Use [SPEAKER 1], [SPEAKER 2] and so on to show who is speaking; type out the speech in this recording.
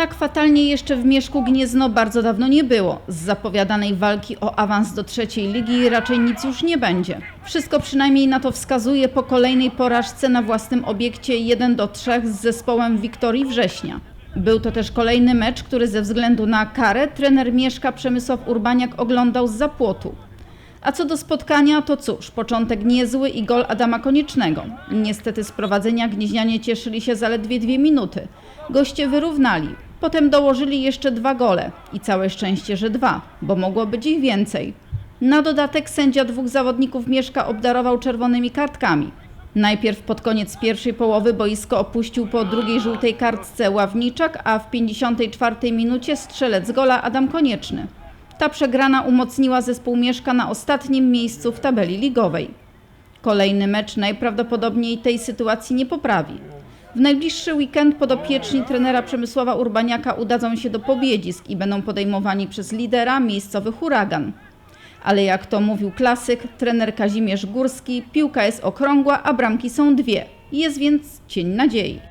[SPEAKER 1] Tak fatalnie jeszcze w Mieszku Gniezno bardzo dawno nie było. Z zapowiadanej walki o awans do trzeciej ligi raczej nic już nie będzie. Wszystko przynajmniej na to wskazuje po kolejnej porażce na własnym obiekcie 1 do 3 z zespołem Wiktorii Września. Był to też kolejny mecz, który ze względu na karę trener Mieszka Przemysław Urbaniak oglądał z zapłotu. A co do spotkania, to cóż, początek niezły i gol Adama Koniecznego. Niestety z prowadzenia gnieźnianie cieszyli się zaledwie dwie minuty. Goście wyrównali. Potem dołożyli jeszcze dwa gole. I całe szczęście, że dwa, bo mogło być ich więcej. Na dodatek sędzia dwóch zawodników Mieszka obdarował czerwonymi kartkami. Najpierw pod koniec pierwszej połowy boisko opuścił po drugiej żółtej kartce Ławniczak, a w 54 minucie strzelec gola Adam Konieczny. Ta przegrana umocniła zespół Mieszka na ostatnim miejscu w tabeli ligowej. Kolejny mecz najprawdopodobniej tej sytuacji nie poprawi. W najbliższy weekend podopieczni trenera Przemysława Urbaniaka udadzą się do Pobiedzisk i będą podejmowani przez lidera miejscowy huragan. Ale jak to mówił klasyk, trener Kazimierz Górski, piłka jest okrągła, a bramki są dwie. Jest więc cień nadziei.